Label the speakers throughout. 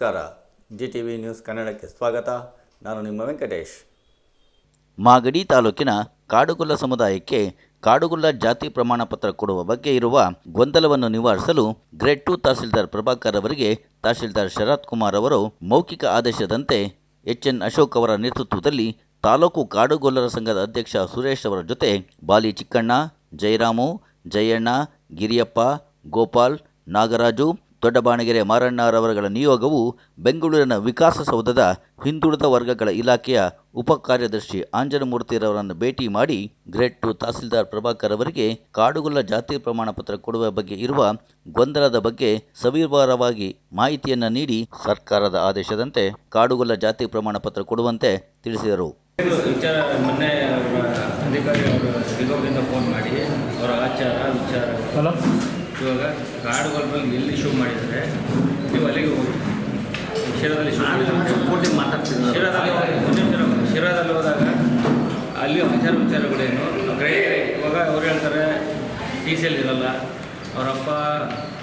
Speaker 1: ನಮಸ್ಕಾರ. G T V news ಕನ್ನಡಕ್ಕೆ ಸ್ವಾಗತ. ನಾನು ನಿಮ್ಮ ವೆಂಕಟೇಶ್.
Speaker 2: ಮಾಗಡಿ ತಾಲೂಕಿನ ಕಾಡುಗುಲ್ಲ ಸಮುದಾಯಕ್ಕೆ ಕಾಡುಗುಲ್ಲ ಜಾತಿ ಪ್ರಮಾಣ ಪತ್ರ ಕೊಡುವ ಬಗ್ಗೆ ಇರುವ ಗೊಂದಲವನ್ನು ನಿವಾರಿಸಲು ಗ್ರೇಡ್ ಟು ತಹಸೀಲ್ದಾರ್ ಪ್ರಭಾಕರ್ ಅವರಿಗೆ ತಹಸೀಲ್ದಾರ್ ಶರತ್ ಕುಮಾರ್ ಅವರು ಮೌಖಿಕ ಆದೇಶದಂತೆ ಎಚ್ ಎನ್ ಅಶೋಕ್ ಅವರ ನೇತೃತ್ವದಲ್ಲಿ ತಾಲೂಕು ಕಾಡುಗೊಲ್ಲರ ಸಂಘದ ಅಧ್ಯಕ್ಷ ಸುರೇಶ್ ಅವರ ಜೊತೆ ಬಾಲಿ ಚಿಕ್ಕಣ್ಣ, ಜಯರಾಮು, ಜಯಣ್ಣ, ಗಿರಿಯಪ್ಪ, ಗೋಪಾಲ್, ನಾಗರಾಜು ದೊಡ್ಡಬಾಣಗೆರೆ ಮಾರಣ್ಣರವರುಗಳ ನಿಯೋಗವು ಬೆಂಗಳೂರಿನ ವಿಕಾಸಸೌಧದ ಹಿಂದುಳಿದ ವರ್ಗಗಳ ಇಲಾಖೆಯ ಉಪ ಕಾರ್ಯದರ್ಶಿ ಆಂಜನಮೂರ್ತಿರವರನ್ನು ಭೇಟಿ ಮಾಡಿ ಗ್ರೇಡ್ ಟು ತಹಸೀಲ್ದಾರ್ ಪ್ರಭಾಕರ್ ಅವರಿಗೆ ಕಾಡುಗೊಲ್ಲ ಜಾತಿ ಪ್ರಮಾಣ ಪತ್ರ ಕೊಡುವ ಬಗ್ಗೆ ಇರುವ ಗೊಂದಲದ ಬಗ್ಗೆ ಸವಿವರವಾಗಿ ಮಾಹಿತಿಯನ್ನು ನೀಡಿ ಸರ್ಕಾರದ ಆದೇಶದಂತೆ ಕಾಡುಗೊಲ್ಲ ಜಾತಿ ಪ್ರಮಾಣ ಪತ್ರ ಕೊಡುವಂತೆ ತಿಳಿಸಿದರು.
Speaker 3: ಅಧಿಕಾರಿ ಫೋನ್ ಮಾಡಿ ಅವರ ಆಚಾರ ವಿಚಾರ. ಇವಾಗ ಕಾಡುಗಳ ಎಲ್ಲಿ ಶೂ ಮಾಡಿದರೆ ನೀವು ಅಲ್ಲಿಗೆ ಹೋಗಿ. ಶಿರಾದಲ್ಲಿ ಶೋ
Speaker 4: ಮಾಡಿದ್ರೆ
Speaker 3: ಶಿರದಲ್ಲಿ ಶಿರಾದಲ್ಲಿ ಹೋದಾಗ ಅಲ್ಲಿ ಆಚಾರ ವಿಚಾರಗಳೇನು ಗ್ರೇ ಇವಾಗ ಅವ್ರು ಹೇಳ್ತಾರೆ ಟಿ ಸಿಯಲ್ಲಿ ಇರಲ್ಲ ಅವರಪ್ಪ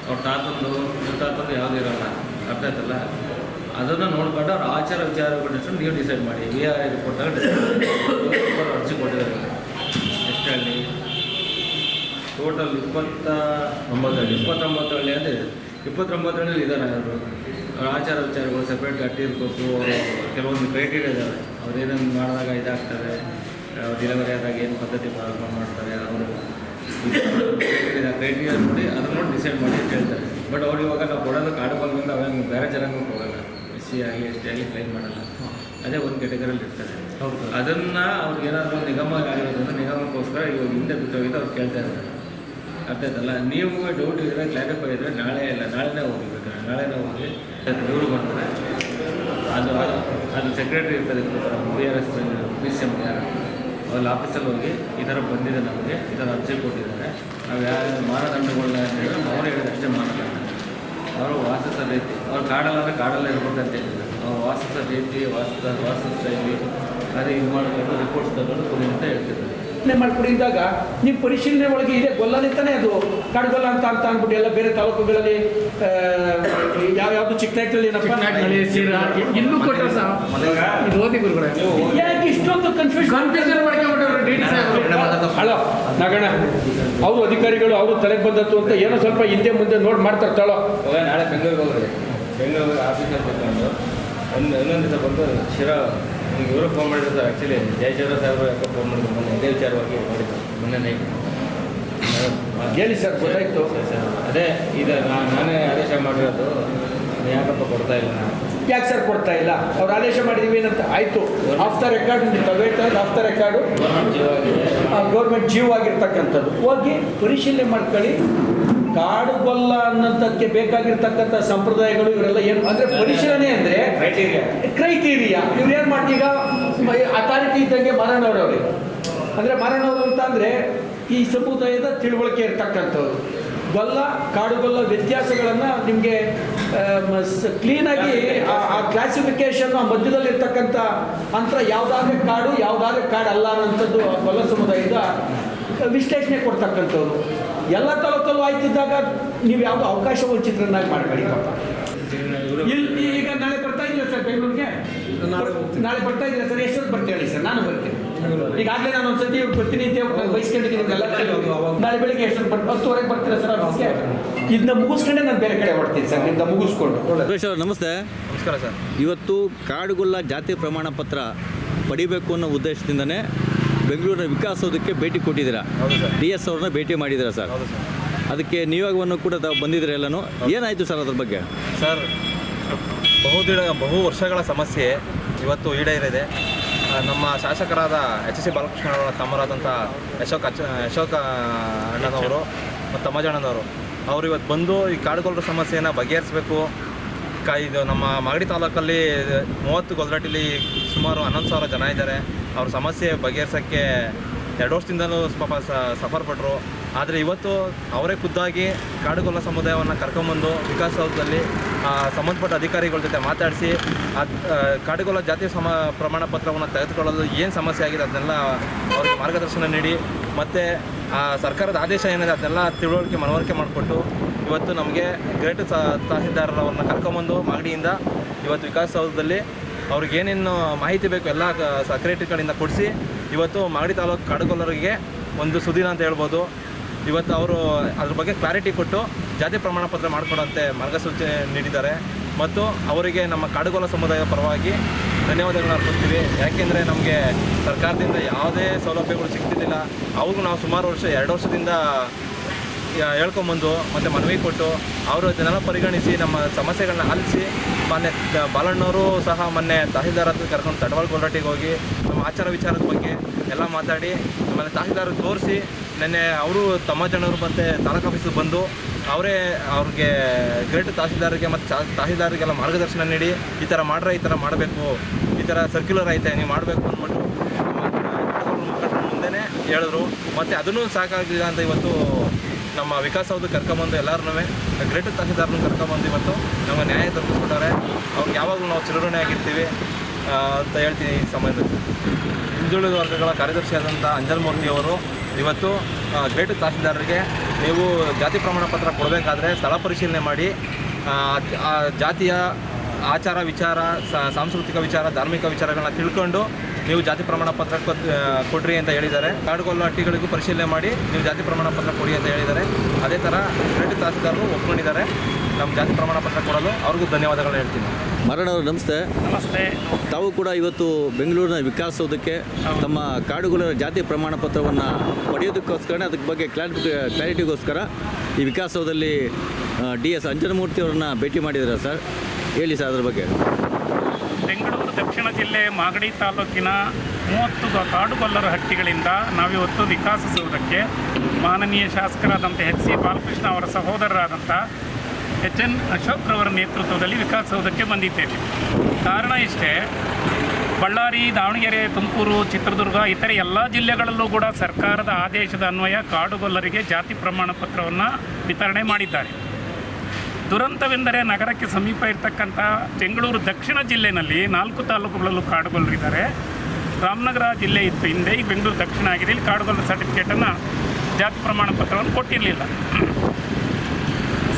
Speaker 3: ಅವ್ರ ತಾತಂದು ತಾತಂದು ಯಾವುದೂ ಇರಲ್ಲ ಅರ್ಥ ಆಯ್ತಲ್ಲ? ಅದನ್ನು ನೋಡ್ಕೊಂಡು ಅವ್ರ ಆಚಾರ ವಿಚಾರಗಳನ್ನ ನೀವು ಡಿಸೈಡ್ ಮಾಡಿ. ವಿ ಆರ್ ಐ ಕೊಟ್ಟಾಗ ಅರ್ಜಿ ಕೊಟ್ಟಿದ್ದಾರೆ. ಎಷ್ಟು ಹೇಳಿ ಟೋಟಲ್ ಇಪ್ಪತ್ತ ಒಂಬತ್ತು ಹಳ್ಳಿ ಇಪ್ಪತ್ತೊಂಬತ್ತು ಹಳ್ಳಿ ಅಂದರೆ ಇದೆ ಇಪ್ಪತ್ತೊಂಬತ್ತು ಹಳ್ಳಿ ಇದ್ದಾರೆ ಅವರು. ಅವ್ರ ಆಚಾರ ವಿಚಾರಗಳು ಸಪ್ರೇಟ್ ಅವರು ಕೆಲವೊಂದು ಕ್ರೈಟೀರಿಯಾ ಇದ್ದಾವೆ ಅವ್ರು ಏನೇನು ಮಾಡಿದಾಗ ಇದಾಗ್ತಾರೆ ಡೆಲಿವರಿ ಆದಾಗ ಏನು ಪದ್ಧತಿ ಪ್ರಾರಂಭ ಮಾಡ್ತಾರೆ ಅವರು ಕ್ರೈಟೀರಿಯಾ ನೋಡಿ ಅದನ್ನ ನೋಡಿ ಡಿಸೈಡ್ ಮಾಡಿ ಕೇಳ್ತಾರೆ ಹೇಳ್ತಾರೆ. ಬಟ್ ಅವ್ರು ಇವಾಗ ನಾವು ಕೊಡೋದು ಕಾಡು ಬಂದ ಅವೇನು ಬೇರೆ ಜನಾಂಗ ಹೋಗಲ್ಲ. ಎಸ್ ಸಿ ಆಗಲಿ ಎಸ್ ಟಿ ಆಗಲಿ ಕ್ಲೈಮ್ ಮಾಡಲ್ಲ. ಅದೇ ಒಂದು ಕೆಟಗರಲ್ಲಿ ಇರ್ತಾರೆ ಅದನ್ನು ಅವ್ರಿಗೆ ಏನಾದರೂ ನಿಗಮ ಆಗಿರೋದ್ರಿಂದ ನಿಗಮಕ್ಕೋಸ್ಕರ ಇವಾಗ ಹಿಂದೆ ಬಿಟ್ಟೋಗಿದ್ದು ಅವ್ರು ಕೇಳ್ತಾ ಇದ್ದಾರೆ. ಅರ್ಥ ಆಯ್ತಲ್ಲ ನೀವು ಡೌಟ್ ಇದ್ರೆ ಕ್ಲಾರಿಫೈ ಇದ್ರೆ ನಾಳೆ ಇಲ್ಲ, ನಾಳೆನೇ ಹೋಗಿರ್ಬೇಕು ನಾಳೆನೇ ಹೋಗಿ ಇವರು ಬರ್ತಾರೆ ಅದು ಅದು ಸೆಕ್ರೆಟರಿ ಇರ್ತಾರೆ B R S P C M ಯಾರು ಅಲ್ಲಿ ಆಫೀಸಲ್ಲಿ ಹೋಗಿ ಈ ಥರ ಬಂದಿದೆ ನಮಗೆ, ಈ ಥರ ಅರ್ಜಿ ಕೊಟ್ಟಿದ್ದಾರೆ. ನಾವು ಯಾರು ಮಾನದಂಡಗಳನ್ನ ಹೇಳಿದ್ರೆ ಅವ್ರು ಹೇಳಿದ ಅಷ್ಟೇ ಮಾನದಂಡ. ಅವರು ವಾಸಿಸೋ ರೀತಿ, ಅವ್ರು ಕಾಡಲ್ಲಾದ್ರೆ ಕಾಡಲ್ಲೇ ಅಂತ ಹೇಳಿದ್ರು. ಅವ್ರು ವಾಸಿಸೋ ರೀತಿ ವಾಸದ ವಾಸ ಶೈಲಿ, ಅದೇ ಇದು ಮಾಡಬೇಕು ರಿಪೋರ್ಟ್ಸ್ ತಗೊಂಡು ಅಂತ ಹೇಳ್ತಿದ್ದಾರೆ.
Speaker 4: ಪರಿಶೀಲನೆ ಕುಡಿದಾಗ ನೀವು ಪರಿಶೀಲನೆ ಒಳಗೆ ಇದೆ ಗೊಲ್ಲನಿಂತಾನೆ ಅದು. ಕಾಡುಗೊಲ್ಲ ಅಂತ ಅಂತ ಅಂದ್ಬಿಟ್ಟು ಎಲ್ಲ ಬೇರೆ ತಾಲೂಕುಗಳಲ್ಲಿ ಯಾವ ಯಾವ್ದು ಚಿಕ್ಕನಾಯ್ಕಲ್ಲಿ ಏನಪ್ಪ?
Speaker 5: ಇಲ್ಲೂ ಕೊಟ್ಟರು ಸಹ ಓದಿ ಗುರುಗಳೇ.
Speaker 4: ಯಾಕೆ ಇಷ್ಟೊಂದು ಕನ್ಫ್ಯೂಷನ್
Speaker 5: ಕನ್ಫ್ಯೂಷನ್
Speaker 4: ಹಲೋ ನಗಣ ಅವರು ಅಧಿಕಾರಿಗಳು ಅವರು ತಲೆಗೆ ಬಂದತ್ತು ಅಂತ ಏನೋ ಸ್ವಲ್ಪ ಹಿಂದೆ ಮುಂದೆ ನೋಡಿ ಮಾಡ್ತಾರೆ ತಾಳೋ.
Speaker 3: ನಾಳೆ ಬೆಂಗಳೂರಿಗೆ ಹೋಗ್ರಿ. ಬೆಂಗಳೂರಿಗೆ ಆಫೀಸಲ್ಲಿ ಬಂದು ಒಂದು ಇನ್ನೊಂದು ದಿವಸ ಬಂದು ಶಿರಾ ಇವರು ಫೋನ್ ಮಾಡಿದ್ರು ಸರ್ ಆ್ಯಕ್ಚುಲಿ ಜಯಚಂದ್ರ ಸಾಹೇಬರು ಯಾಕೋ ಫೋನ್ ಮಾಡಿದ್ರು. ಮೊನ್ನೆ ಇದೇ ವಿಚಾರವಾಗಿ ಮಾಡಿದ್ರು ಮೊನ್ನೆ ನೈಟ್
Speaker 4: ಹೇಳಿ ಸರ್ ಗೊತ್ತಾಯ್ತು
Speaker 3: ಅದೇ ಇದು ನಾನು ನಾನೇ ಆದೇಶ ಮಾಡಿರೋದು. ಯಾಕಪ್ಪ ಕೊಡ್ತಾ ಇಲ್ಲ?
Speaker 4: ಯಾಕೆ ಸರ್ ಕೊಡ್ತಾ ಇಲ್ಲ? ಅವ್ರು ಆದೇಶ ಮಾಡಿದೀವಿ ಏನಂತ? ಆಯ್ತು. ಆಫ್ ದ ರೆಕಾರ್ಡ್ ತಗೋಯ್ತಾರೆ ಆಫ್ ದ ರೆಕಾರ್ಡು
Speaker 3: ಗೌರ್ಮೆಂಟ್
Speaker 4: ಜೀವ ಆಗಿರ್ತಕ್ಕಂಥದ್ದು. ಹೋಗಿ ಪರಿಶೀಲನೆ ಮಾಡ್ಕೊಳ್ಳಿ. ಕಾಡುಗೊಲ್ಲ ಅನ್ನಂತಕ್ಕೆ ಬೇಕಾಗಿರ್ತಕ್ಕಂಥ ಸಂಪ್ರದಾಯಗಳು ಇವರೆಲ್ಲ ಏನು ಅಂದ್ರೆ ಪರಿಶೀಲನೆ ಅಂದ್ರೆ
Speaker 3: ಕ್ರೈಟೀರಿಯಾ
Speaker 4: ಕ್ರೈಟೀರಿಯಾ ಇವ್ರು ಏನು ಮಾಡ್ತೀಗ? ಅಥಾರಿಟಿ ಇದ್ದಂಗೆ ಮಾರಣವ್ರವ್ರೆ ಅಂದ್ರೆ ಮಾರಣವರು ಅಂತ ಅಂದ್ರೆ ಈ ಸಮುದಾಯದ ತಿಳುವಳಿಕೆ ಇರ್ತಕ್ಕಂಥವ್ರು. ಗೊಲ್ಲ ಕಾಡುಗೊಲ್ಲ ವ್ಯತ್ಯಾಸಗಳನ್ನು ನಿಮಗೆ ಕ್ಲೀನಾಗಿ ಆ ಕ್ಲಾಸಿಫಿಕೇಶನ್ ಮಧ್ಯದಲ್ಲಿ ಇರ್ತಕ್ಕಂಥ ಅಂತರ ಯಾವುದಾದ್ರೆ ಕಾಡು ಯಾವುದಾದ್ರೆ ಕಾಡು ಅಲ್ಲ ಅನ್ನೋಂಥದ್ದು ಆ ಗೊಲ್ಲ ಸಮುದಾಯದ ವಿಶ್ಲೇಷಣೆ ಕೊಡ್ತಕ್ಕಂಥವ್ರು. ಎಲ್ಲ ತಾಲೂಕಲ್ಲೂ ಆಯ್ತಿದ್ದಾಗ ನೀವು ಯಾವುದೋ ಅವಕಾಶ ವಂಚಿತರನ್ನಾಗಿ ಮಾಡಬೇಡಿ ಪಾಪ. ಇಲ್ಲಿ ಈಗ ನಾಳೆ ಬರ್ತಾ ಇದ್ದೀರಾ ಸರ್ ಬೆಂಗಳೂರಿಗೆ? ನಾಳೆ ಬರ್ತಾ ಇದ್ದೀರಾ ಸರ್? ಎಷ್ಟೊತ್ತು ಬರ್ತೀವಿ ಹೇಳಿ ಸರ್? ನಾನು ಬರ್ತೀನಿ. ಈಗಾಗಲೇ ನಾನು ಒಂದ್ಸತಿ ನಿಮ್ಗೆಲ್ಲ ಕಡೆ ನಾಳೆ ಬೆಳಿಗ್ಗೆ ಎಷ್ಟೊತ್ತು ಬರ್ತೀನಿ? ಹತ್ತುವರೆಗೆ ಬರ್ತೀರಾ ಸರ್ ಆಫೀಸ್ಗೆ ಇದನ್ನ ಮುಗಿಸ್ಕೊಂಡೆ ನಾನು ಬೇರೆ ಕಡೆ ಹೊಡ್ತೀನಿ ಸರ್ ನಿಮ್ದ ಮುಗಿಸ್ಕೊಂಡು.
Speaker 1: ಸುರೇಶ್ ಅವರು ನಮಸ್ತೆ.
Speaker 3: ನಮಸ್ಕಾರ ಸರ್.
Speaker 1: ಇವತ್ತು ಕಾಡುಗೊಲ್ಲ ಜಾತಿ ಪ್ರಮಾಣ ಪತ್ರ ಪಡಿಬೇಕು ಅನ್ನೋ ಉದ್ದೇಶದಿಂದನೇ ಬೆಂಗಳೂರಿನ ವಿಕಾಸಸೌಧಕ್ಕೆ ಭೇಟಿ ಕೊಟ್ಟಿದ್ದೀರಾ?
Speaker 3: ಹೌದು ಸರ್.
Speaker 1: ಡಿ ಎಸ್ ಅವ್ರನ್ನ ಭೇಟಿ ಮಾಡಿದ್ದೀರಾ ಸರ್?
Speaker 3: ಹೌದು ಸರ್.
Speaker 1: ಅದಕ್ಕೆ ನಿಯೋಗವನ್ನು ಕೂಡ ತಾವು ಬಂದಿದ್ದೀರ ಎಲ್ಲನೂ? ಏನಾಯಿತು ಸರ್ ಅದ್ರ ಬಗ್ಗೆ?
Speaker 6: ಸರ್ ಬಹುದಿನ ಬಹು ವರ್ಷಗಳ ಸಮಸ್ಯೆ ಇವತ್ತು ಈಡೇರಿದೆ. ನಮ್ಮ ಶಾಸಕರಾದ ಎಚ್ ಸಿ ಬಾಲಕೃಷ್ಣ ಅವರ ತಮ್ಮರಾದಂಥ ಅಶೋಕ್ ಅಚ್ ಅಶೋಕ ಅಣ್ಣನವರು ಮತ್ತು ತಮ್ಮಜಣ್ಣನವರು ಅವರು ಇವತ್ತು ಬಂದು ಈ ಕಾಡುಗೊಲ್ಲರ ಸಮಸ್ಯೆಯನ್ನು ಬಗೆಹರಿಸಬೇಕು. ಕ ಇದು ನಮ್ಮ ಮಾಗಡಿ ತಾಲೂಕಲ್ಲಿ ಮೂವತ್ತು ಗೊಲ್ರಟ್ಟಿಲಿ ಸುಮಾರು ಹನ್ನೊಂದು ಸಾವಿರ ಜನ ಇದ್ದಾರೆ. ಅವ್ರ ಸಮಸ್ಯೆ ಬಗೆಹರಿಸೋಕ್ಕೆ ಎರಡು ವರ್ಷದಿಂದಲೂ ಪಾಪ ಸಫರ್ ಪಟ್ಟರು ಆದರೆ ಇವತ್ತು ಅವರೇ ಖುದ್ದಾಗಿ ಕಾಡುಗೊಲ್ಲ ಸಮುದಾಯವನ್ನು ಕರ್ಕೊಂಬಂದು ವಿಕಾಸಸೌಧದಲ್ಲಿ ಸಂಬಂಧಪಟ್ಟ ಅಧಿಕಾರಿಗಳ ಜೊತೆ ಮಾತಾಡಿಸಿ ಅದು ಕಾಡುಗೊಲ್ಲ ಜಾತಿ ಸಮ, ಪ್ರಮಾಣ ಪತ್ರವನ್ನು ತೆಗೆದುಕೊಳ್ಳಲು ಏನು ಸಮಸ್ಯೆ ಆಗಿದೆ ಅದನ್ನೆಲ್ಲ ಅವ್ರಿಗೆ ಮಾರ್ಗದರ್ಶನ ನೀಡಿ, ಮತ್ತು, ಆ, ಸರ್ಕಾರದ ಆದೇಶ ಏನಿದೆ ಅದನ್ನೆಲ್ಲ ತಿಳುವಳಿಕೆ ಮನವರಿಕೆ ಮಾಡಿಕೊಟ್ಟು, ಇವತ್ತು ನಮಗೆ ಗ್ರೇಟ್ ತಹಸೀಲ್ದಾರರವ್ರನ್ನ ಕರ್ಕೊಂಬಂದು ಮಾಗಡಿಯಿಂದ ಇವತ್ತು ವಿಕಾಸಸೌಧದಲ್ಲಿ ಅವ್ರಿಗೆ ಏನೇನು ಮಾಹಿತಿ ಬೇಕು ಎಲ್ಲ ಸೆಕ್ರೆಟರಿಗಳಿಂದ ಕೊಡಿಸಿ. ಇವತ್ತು ಮಾಗಡಿ ತಾಲೂಕು ಕಾಡುಗೊಲ್ಲರಿಗೆ ಒಂದು ಸುದಿನ ಅಂತ ಹೇಳ್ಬೋದು. ಇವತ್ತು ಅವರು ಅದ್ರ ಬಗ್ಗೆ ಕ್ಲಾರಿಟಿ ಕೊಟ್ಟು ಜಾತಿ ಪ್ರಮಾಣ ಪತ್ರ ಮಾಡಿಕೊಡಂತೆ ಮಾರ್ಗಸೂಚನೆ ನೀಡಿದ್ದಾರೆ. ಮತ್ತು ಅವರಿಗೆ ನಮ್ಮ ಕಾಡುಗೊಲ್ಲ ಸಮುದಾಯದ ಪರವಾಗಿ ಧನ್ಯವಾದಗಳನ್ನ ಅರ್ಪಿಸ್ತೀವಿ. ಯಾಕೆಂದರೆ ನಮಗೆ ಸರ್ಕಾರದಿಂದ ಯಾವುದೇ ಸೌಲಭ್ಯಗಳು ಸಿಗ್ತಿದ್ದಿಲ್ಲ. ಅವ್ರಿಗೂ ನಾವು ಸುಮಾರು ವರ್ಷ, ಎರಡು ವರ್ಷದಿಂದ ಹೇಳ್ಕೊಂಬಂದು ಮತ್ತು ಮನವಿ ಕೊಟ್ಟು ಅವರು ಇದನ್ನೆಲ್ಲ ಪರಿಗಣಿಸಿ ನಮ್ಮ ಸಮಸ್ಯೆಗಳನ್ನ ಆಲಿಸಿ ಮೊನ್ನೆ ಬಾಲಣ್ಣವರು ಸಹ ಮೊನ್ನೆ ತಹಸೀಲ್ದಾರ್ ಹತ್ರ ಕರ್ಕೊಂಡು ತಡವಾಳ ಗೋಲ್ರಾಟಿಗೆ ಹೋಗಿ ನಮ್ಮ ಆಚಾರ ವಿಚಾರದ ಬಗ್ಗೆ ಎಲ್ಲ ಮಾತಾಡಿ ಆಮೇಲೆ ತಹಸೀಲ್ದಾರ್ ತೋರಿಸಿ ನೆನ್ನೆ ಅವರು ತಮ್ಮ ಜನರು ಮತ್ತು ತಾಲೂಕು ಆಫೀಸಿಗೆ ಬಂದು ಅವರೇ ಅವ್ರಿಗೆ ಗ್ರೇಟ್ ತಹಸೀಲ್ದಾರ್ಗೆ ಮತ್ತು ತಹಸೀಲ್ದಾರಿಗೆಲ್ಲ ಮಾರ್ಗದರ್ಶನ ನೀಡಿ ಈ ಥರ ಮಾಡ್ರೆ ಈ ಥರ ಮಾಡಬೇಕು, ಈ ಥರ ಸರ್ಕ್ಯುಲರ್ ಐತೆ, ನೀವು ಮಾಡಬೇಕು ಅಂದ್ಬಿಟ್ಟು ಮುಂದೆನೇ ಹೇಳಿದ್ರು. ಮತ್ತು ಅದನ್ನೂ ಸಾಕಾಗಲಿಲ್ಲ ಅಂತ ಇವತ್ತು ನಮ್ಮ ವಿಕಾಸ್ ಅವ್ರದ್ದು ಕರ್ಕೊಂಬಂದು ಎಲ್ಲರೂ ಗ್ರೇಟ್ ತಹಸೀಲ್ದಾರ್ನ ಕರ್ಕೊಂಬಂದು ಇವತ್ತು ನಮ್ಮ ನ್ಯಾಯ ತಪ್ಪಿಸ್ಕೊಟ್ಟಾರೆ. ಅವ್ರಿಗೆ ಯಾವಾಗಲೂ ನಾವು ಚುನಾವಣೆ ಆಗಿರ್ತೀವಿ ಅಂತ ಹೇಳ್ತೀನಿ ಈ ಸಮಯದಲ್ಲಿ ಹಿಂದುಳಿದ ವರ್ಗಗಳ ಕಾರ್ಯದರ್ಶಿಯಾದಂಥ ಅಂಜಲ್ ಮೂರ್ತಿ ಅವರು ಇವತ್ತು ಗ್ರೇಟ್ ತಹಸೀಲ್ದಾರರಿಗೆ ನೀವು ಜಾತಿ ಪ್ರಮಾಣ ಪತ್ರ ಕೊಡಬೇಕಾದ್ರೆ ಸ್ಥಳ ಪರಿಶೀಲನೆ ಮಾಡಿ ಜಾತಿಯ ಆಚಾರ ವಿಚಾರ ಸಾಂಸ್ಕೃತಿಕ ವಿಚಾರ, ಧಾರ್ಮಿಕ ವಿಚಾರಗಳನ್ನ ತಿಳ್ಕೊಂಡು ನೀವು ಜಾತಿ ಪ್ರಮಾಣ ಪತ್ರ ಕೊಡ್ರಿ ಅಂತ ಹೇಳಿದ್ದಾರೆ. ಕಾಡುಗೊಲ್ಲ ಹಟ್ಟಿಗಳಿಗೂ ಪರಿಶೀಲನೆ ಮಾಡಿ ನೀವು ಜಾತಿ ಪ್ರಮಾಣ ಪತ್ರ ಕೊಡಿ ಅಂತ ಹೇಳಿದ್ದಾರೆ. ಅದೇ ಥರ ಎರಡು ತಹಸೀಲ್ದಾರರು ಒಪ್ಕೊಂಡಿದ್ದಾರೆ. ನಮ್ಮ ಜಾತಿ ಪ್ರಮಾಣ ಪತ್ರ ಕೊಡಲು ಅವ್ರಿಗೂ ಧನ್ಯವಾದಗಳು ಹೇಳ್ತೀನಿ.
Speaker 1: ಮರಣ ಅವರು ನಮಸ್ತೆ.
Speaker 5: ನಮಸ್ತೆ.
Speaker 1: ತಾವು ಕೂಡ ಇವತ್ತು ಬೆಂಗಳೂರಿನ ವಿಕಾಸೋದಕ್ಕೆ ತಮ್ಮ ಕಾಡುಗಳ ಜಾತಿ ಪ್ರಮಾಣ ಪತ್ರವನ್ನು ಪಡೆಯೋದಕ್ಕೋಸ್ಕರ ಅದಕ್ಕೆ ಬಗ್ಗೆ ಕ್ಲಾರಿಟಿ ಕ್ಲಾರಿಟಿಗೋಸ್ಕರ ಈ ವಿಕಾಸೋದಲ್ಲಿ ಡಿ ಎಸ್ ಅಂಜನಮೂರ್ತಿ ಅವರನ್ನ ಭೇಟಿ ಮಾಡಿದ್ದಾರೆ ಸರ್. ಹೇಳಿ ಸರ್ ಅದ್ರ ಬಗ್ಗೆ.
Speaker 5: ಬೆಂಗಳೂರು ದಕ್ಷಿಣ ಜಿಲ್ಲೆ ಮಾಗಡಿ ತಾಲೂಕಿನ ಮೂವತ್ತು ಕಾಡುಗೊಲ್ಲರ ಹಟ್ಟಿಗಳಿಂದ ನಾವಿವತ್ತು ವಿಕಾಸಿಸುವುದಕ್ಕೆ ಮಾನನೀಯ ಶಾಸಕರಾದಂಥ ಎಚ್ ಸಿ ಬಾಲಕೃಷ್ಣ ಅವರ ಸಹೋದರರಾದಂಥ ಎಚ್ ಎನ್ ಅಶೋಕ್ ರವರ ನೇತೃತ್ವದಲ್ಲಿ ವಿಕಾಸಸೌಧಕ್ಕೆ ಬಂದಿದ್ದೇವೆ. ಕಾರಣ ಇಷ್ಟೇ, ಬಳ್ಳಾರಿ, ದಾವಣಗೆರೆ, ತುಮಕೂರು, ಚಿತ್ರದುರ್ಗ, ಇತರೆ ಎಲ್ಲ ಜಿಲ್ಲೆಗಳಲ್ಲೂ ಕೂಡ ಸರ್ಕಾರದ ಆದೇಶದ ಅನ್ವಯ ಕಾಡುಗೊಲ್ಲರಿಗೆ ಜಾತಿ ಪ್ರಮಾಣ ಪತ್ರವನ್ನು ವಿತರಣೆ ಮಾಡಿದ್ದಾರೆ. ದುರಂತವೆಂದರೆ ನಗರಕ್ಕೆ ಸಮೀಪ ಇರತಕ್ಕಂಥ ಬೆಂಗಳೂರು ದಕ್ಷಿಣ ಜಿಲ್ಲೆನಲ್ಲಿ ನಾಲ್ಕು ತಾಲೂಕುಗಳಲ್ಲೂ ಕಾಡುಗೊಲ್ಲರಿದ್ದಾರೆ. ರಾಮನಗರ ಜಿಲ್ಲೆ ಇತ್ತು ಹಿಂದೆ, ಈಗ ಬೆಂಗಳೂರು ದಕ್ಷಿಣ ಆಗಿದೆ. ಇಲ್ಲಿ ಕಾಡುಗೊಲ್ಲ ಸರ್ಟಿಫಿಕೇಟನ್ನು ಜಾತಿ ಪ್ರಮಾಣ ಪತ್ರವನ್ನು ಕೊಟ್ಟಿರಲಿಲ್ಲ.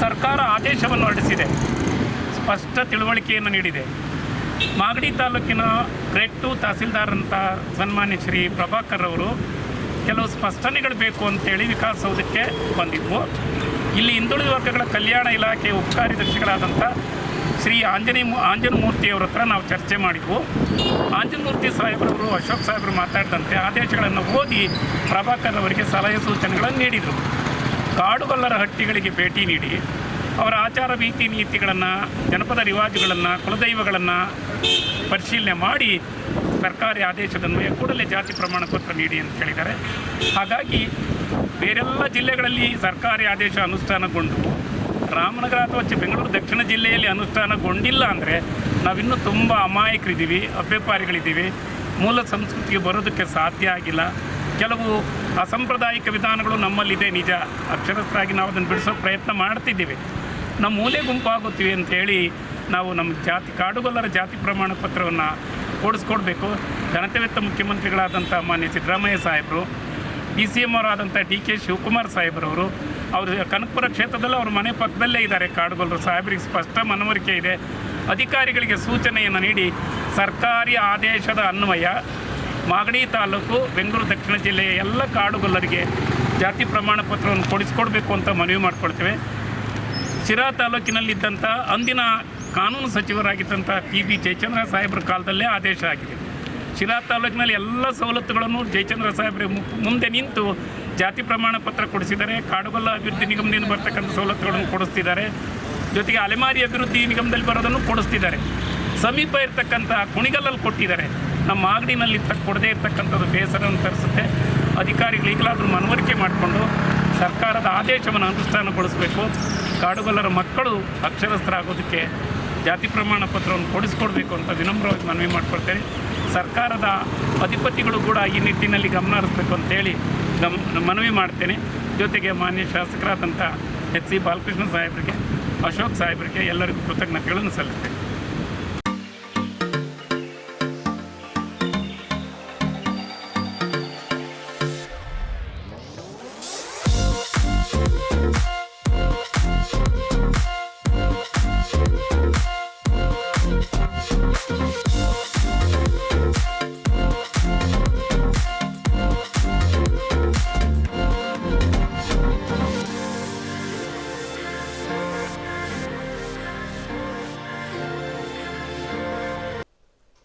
Speaker 5: ಸರ್ಕಾರ ಆದೇಶವನ್ನು ಹೊರಡಿಸಿದೆ. ಸ್ಪಷ್ಟ ತಿಳುವಳಿಕೆಯನ್ನು ನೀಡಿದೆ. ಮಾಗಡಿ ತಾಲೂಕಿನ ಗ್ರೇಟ್ ಟು ತಹಸೀಲ್ದಾರ್ ಅಂತ ಸನ್ಮಾನ್ಯ ಶ್ರೀ ಪ್ರಭಾಕರ್ ಅವರು ಕೆಲವು ಸ್ಪಷ್ಟನೆಗಳು ಬೇಕು ಅಂತೇಳಿ ವಿಕಾಸಸೌಧಕ್ಕೆ ಬಂದಿದ್ವು. ಇಲ್ಲಿ ಹಿಂದುಳಿದ ವರ್ಗಗಳ ಕಲ್ಯಾಣ ಇಲಾಖೆ ಉಪಕಾರ್ಯದರ್ಶಿಗಳಾದಂಥ ಶ್ರೀ ಆಂಜನೇಯ ಆಂಜನಮೂರ್ತಿಯವರ ಹತ್ರ ನಾವು ಚರ್ಚೆ ಮಾಡಿದ್ವು. ಆಂಜನಮೂರ್ತಿ ಸಾಹೇಬರವರು, ಅಶೋಕ್ ಸಾಹೇಬರು ಮಾತಾಡಿದಂತೆ ಆದೇಶಗಳನ್ನು ಓದಿ ಪ್ರಭಾಕರ್ ಅವರಿಗೆ ಸಲಹೆ ಸೂಚನೆಗಳನ್ನು ನೀಡಿದರು. ಕಾಡುಗಲ್ಲರ ಹಟ್ಟಿಗಳಿಗೆ ಭೇಟಿ ನೀಡಿ, ಅವರ ಆಚಾರ ರೀತಿ ನೀತಿಗಳನ್ನು, ಜನಪದ ರಿವಾಜುಗಳನ್ನು, ಕುಲದೈವಗಳನ್ನು ಪರಿಶೀಲನೆ ಮಾಡಿ ಸರ್ಕಾರಿ ಆದೇಶದನ್ವಯ ಕೂಡಲೇ ಜಾತಿ ಪ್ರಮಾಣ ಪತ್ರ ನೀಡಿ ಅಂತ ಹೇಳಿದ್ದಾರೆ. ಹಾಗಾಗಿ ಬೇರೆಲ್ಲ ಜಿಲ್ಲೆಗಳಲ್ಲಿ ಸರ್ಕಾರಿ ಆದೇಶ ಅನುಷ್ಠಾನಗೊಂಡು ರಾಮನಗರ ಅಥವಾ ಬೆಂಗಳೂರು ದಕ್ಷಿಣ ಜಿಲ್ಲೆಯಲ್ಲಿ ಅನುಷ್ಠಾನಗೊಂಡಿಲ್ಲ ಅಂದರೆ ನಾವಿನ್ನೂ ತುಂಬ ಅಮಾಯಕರಿದ್ದೀವಿ ಅಭ್ಯಪಾರಿಗಳಿದ್ದೀವಿ ಮೂಲ ಸಂಸ್ಕೃತಿಗೆ ಬರೋದಕ್ಕೆ ಸಾಧ್ಯ ಆಗಿಲ್ಲ. ಕೆಲವು ಅಸಾಂಪ್ರದಾಯಿಕ ವಿಧಾನಗಳು ನಮ್ಮಲ್ಲಿದೆ ನಿಜ. ಅಕ್ಷರಸ್ಥರಾಗಿ ನಾವು ಅದನ್ನು ಬಿಡಿಸೋ ಪ್ರಯತ್ನ ಮಾಡ್ತಿದ್ದೀವಿ. ನಮ್ಮ ಮೂಲೆ ಗುಂಪಾಗುತ್ತೀವಿ ಅಂತೇಳಿ ನಾವು ನಮ್ಮ ಜಾತಿ, ಕಾಡುಗೊಲ್ಲರ ಜಾತಿ ಪ್ರಮಾಣ ಪತ್ರವನ್ನು ಕೊಡಿಸ್ಕೊಡ್ಬೇಕು ಘನತೆವೆತ್ತ ಮುಖ್ಯಮಂತ್ರಿಗಳಾದಂಥ ಮಾನ್ಯ ಸಿದ್ದರಾಮಯ್ಯ ಸಾಹೇಬರು ಡಿ ಸಿ ಎಂ ಆದಂಥ ಡಿ ಕೆ ಶಿವಕುಮಾರ್ ಸಾಹೇಬ್ರವರು ಅವರು ಕನಕಪುರ ಕ್ಷೇತ್ರದಲ್ಲಿ ಅವ್ರ ಮನೆ ಪಕ್ಕದಲ್ಲೇ ಇದ್ದಾರೆ ಕಾಡುಗೊಲ್ಲರು ಸಾಹೇಬರಿಗೆ ಸ್ಪಷ್ಟ ಮನವರಿಕೆ ಇದೆ. ಅಧಿಕಾರಿಗಳಿಗೆ ಸೂಚನೆಯನ್ನು ನೀಡಿ ಸರ್ಕಾರಿ ಆದೇಶದ ಅನ್ವಯ ಮಾಗಡಿ ತಾಲೂಕು, ಬೆಂಗಳೂರು, ದಕ್ಷಿಣ ಜಿಲ್ಲೆಯ ಎಲ್ಲ ಕಾಡುಗೊಲ್ಲರಿಗೆ ಜಾತಿ ಪ್ರಮಾಣ ಪತ್ರವನ್ನು ಕೊಡಿಸ್ಕೊಡ್ಬೇಕು ಅಂತ ಮನವಿ ಮಾಡಿಕೊಳ್ತೇವೆ. ಶಿರಾ ತಾಲೂಕಿನಲ್ಲಿದ್ದಂಥ ಅಂದಿನ ಕಾನೂನು ಸಚಿವರಾಗಿದ್ದಂಥ ಪಿ ಬಿ ಜಯಚಂದ್ರ ಸಾಹೇಬ್ರ ಕಾಲದಲ್ಲೇ ಆದೇಶ ಆಗಿದೆ. ಶಿರಾ ತಾಲೂಕಿನಲ್ಲಿ ಎಲ್ಲ ಸವಲತ್ತುಗಳನ್ನು ಜಯಚಂದ್ರ ಸಾಹೇಬ್ರಿಗೆ ಮುಂದೆ ನಿಂತು ಜಾತಿ ಪ್ರಮಾಣ ಪತ್ರ ಕೊಡಿಸಿದ್ದಾರೆ. ಕಾಡುಗೊಲ್ಲ ಅಭಿವೃದ್ಧಿ ನಿಗಮದಿಂದ ಬರ್ತಕ್ಕಂಥ ಸವಲತ್ತುಗಳನ್ನು ಕೊಡಿಸ್ತಿದ್ದಾರೆ. ಜೊತೆಗೆ ಅಲೆಮಾರಿ ಅಭಿವೃದ್ಧಿ ನಿಗಮದಲ್ಲಿ ಬರೋದನ್ನು ಕೊಡಿಸ್ತಿದ್ದಾರೆ. ಸಮೀಪ ಇರತಕ್ಕಂಥ ಕುಣಿಗಲ್ಲಲ್ಲಿ ಕೊಟ್ಟಿದ್ದಾರೆ. ನಮ್ಮ ಮಾಗಡಿನಲ್ಲಿ ತಕ್ಕ ಕೊಡದೇ ಇರತಕ್ಕಂಥದ್ದು ಬೇಸರವನ್ನು ತರಿಸುತ್ತೆ. ಅಧಿಕಾರಿಗಳು ಈಗಲಾದರೂ ಮನವರಿಕೆ ಮಾಡಿಕೊಂಡು ಸರ್ಕಾರದ ಆದೇಶವನ್ನು ಅನುಷ್ಠಾನಗೊಳಿಸಬೇಕು. ಕಾಡುಗೊಲ್ಲರ ಮಕ್ಕಳು ಅಕ್ಷರಸ್ಥರಾಗೋದಕ್ಕೆ ಜಾತಿ ಪ್ರಮಾಣ ಪತ್ರವನ್ನು ಕೊಡಿಸ್ಕೊಡ್ಬೇಕು ಅಂತ ವಿನಮ್ರವಾಗಿ ಮನವಿ ಮಾಡ್ಕೊಳ್ತೇನೆ. ಸರ್ಕಾರದ ಅಧಿಪತಿಗಳು ಕೂಡ ಈ ನಿಟ್ಟಿನಲ್ಲಿ ಗಮನ ಹರಿಸ್ಬೇಕು ಅಂತೇಳಿ ಗಮ್, ಮನವಿ ಮಾಡ್ತೇನೆ. ಜೊತೆಗೆ ಮಾನ್ಯ ಶಾಸಕರಾದಂಥ ಎಚ್ ಸಿ ಬಾಲಕೃಷ್ಣ ಸಾಹೇಬರಿಗೆ, ಅಶೋಕ್ ಸಾಹೇಬರಿಗೆ ಎಲ್ಲರಿಗೂ ಕೃತಜ್ಞತೆಗಳನ್ನು ಸಲ್ಲಿಸ್ತೇನೆ.